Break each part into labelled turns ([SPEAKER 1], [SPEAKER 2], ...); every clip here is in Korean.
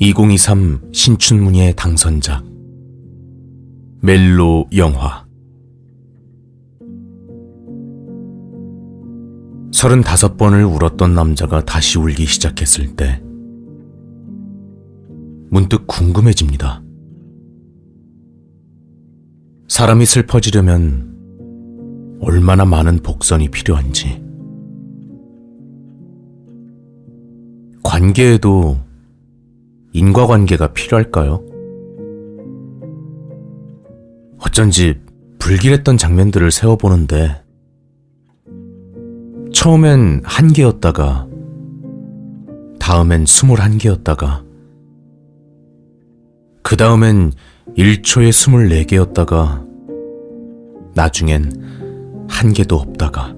[SPEAKER 1] (2023) 신춘문예 당선작 멜로 영화 35번을 울었던 남자가 다시 울기 시작했을 때 문득 궁금해집니다. 사람이 슬퍼지려면 얼마나 많은 복선이 필요한지. 관계에도 인과관계가 필요할까요? 어쩐지 불길했던 장면들을 세워보는데 처음엔 한 개였다가 다음엔 스물한 개였다가 그 다음엔 1초에 24개였다가 나중엔 한 개도 없다가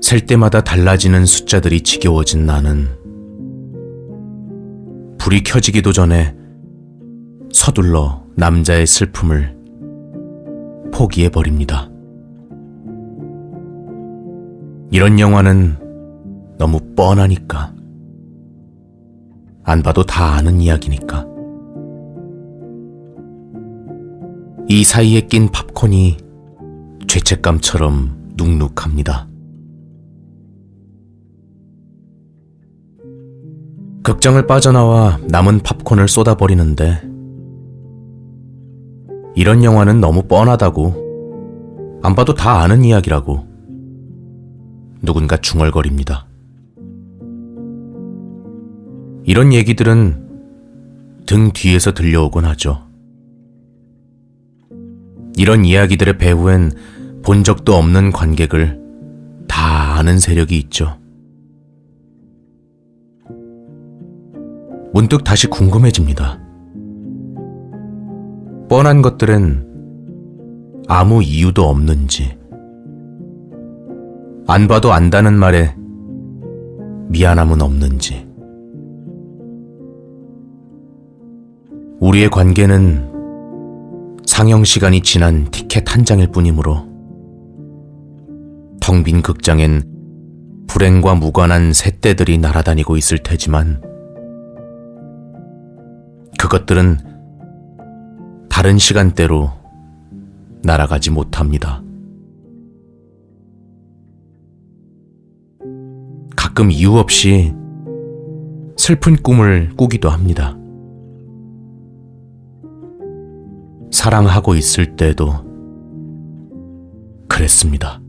[SPEAKER 1] 셀 때마다 달라지는 숫자들이 지겨워진 나는 불이 켜지기도 전에 서둘러 남자의 슬픔을 포기해버립니다. 이런 영화는 너무 뻔하니까. 안 봐도 다 아는 이야기니까. 이 사이에 낀 팝콘이 죄책감처럼 눅눅합니다. 극장을 빠져나와 남은 팝콘을 쏟아버리는데 이런 영화는 너무 뻔하다고 안 봐도 다 아는 이야기라고 누군가 중얼거립니다. 이런 얘기들은 등 뒤에서 들려오곤 하죠. 이런 이야기들의 배후엔 본 적도 없는 관객을 다 아는 세력이 있죠. 문득 다시 궁금해집니다. 뻔한 것들은 아무 이유도 없는지, 안 봐도 안다는 말에 미안함은 없는지, 우리의 관계는 상영 시간이 지난 티켓 한 장일 뿐이므로 텅 빈 극장엔 불행과 무관한 새떼들이 날아다니고 있을 테지만 그것들은 다른 시간대로 날아가지 못합니다. 가끔 이유 없이 슬픈 꿈을 꾸기도 합니다. 사랑하고 있을 때도 그랬습니다.